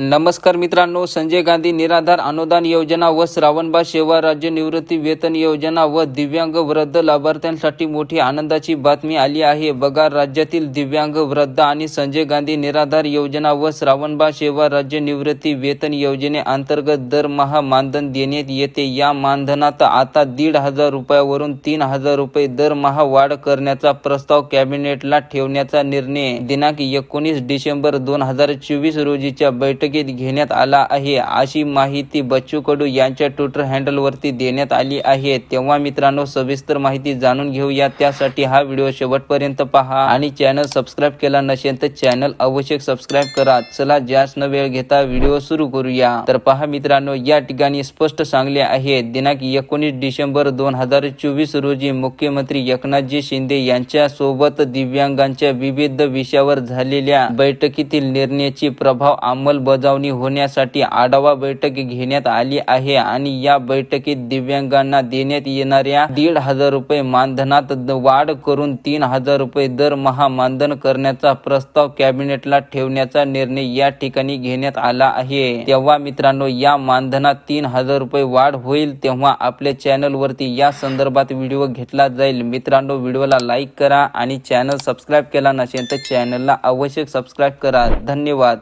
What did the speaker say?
नमस्कार मित्रांनो संजय गांधी निराधार अनुदान योजना व श्रावणबाळ सेवा राज्य निवृत्ती वेतन योजना व दिव्यांग वृद्ध लाभार्थ्यांसाठी मोठी आनंदाची बातमी आली आहे. बघा राज्यातील दिव्यांग वृद्ध आणि संजय गांधी निराधार योजना व श्रावणबाळ सेवा राज्य निवृत्ती वेतन योजनेअंतर्गत दरमहा मानधन देण्यात येते. या मानधनात आता दीड हजार रुपयावरून तीन हजार रुपये दरमहा वाढ करण्याचा प्रस्ताव कॅबिनेटला ठेवण्याचा निर्णय दिनांक एकोणीस डिसेंबर दोन हजार चोवीस रोजीच्या बैठक बैठकीत घेण्यात आला आहे. अशी माहिती बच्चू कडू यांच्या ट्विटर हँडलवरती देण्यात आली आहे. तेव्हा मित्रांनो सविस्तर माहिती जाणून घेऊया. त्यासाठी हा व्हिडिओ शेवटपर्यंत पहा आणि चॅनल सबस्क्राईब केला नसेल तर चॅनल आवश्यक सबस्क्राईब करा. चला जास्त न वेळ घेता व्हिडिओ सुरू करूया. तर पहा मित्रांनो या ठिकाणी स्पष्ट सांगले आहे. दिनांक एकोणीस डिसेंबर दोन हजार चोवीस रोजी मुख्यमंत्री एकनाथजी शिंदे यांच्या सोबत दिव्यांगांच्या विविध विषयावर झालेल्या बैठकीतील निर्णयाची प्रभाव अंमलबजावणी होण्यासाठी आढावा बैठक घेण्यात आली आहे आणि या बैठकीत दिव्यांगांना देण्यात येणाऱ्या दीड हजार रुपये मानधनात वाढ करून तीन हजार रुपये दरमहा मानधन करण्याचा प्रस्ताव कॅबिनेटला ठेवण्याचा निर्णय या ठिकाणी घेण्यात आला आहे. तेव्हा मित्रांनो या मानधनात तीन हजार रुपये वाढ होईल तेव्हा आपल्या चॅनल वरती या संदर्भात व्हिडिओ घेतला जाईल. मित्रांनो व्हिडिओला लाईक करा आणि चॅनल सबस्क्राईब केला नसेल तर चॅनलला आवश्यक सबस्क्राईब करा. धन्यवाद.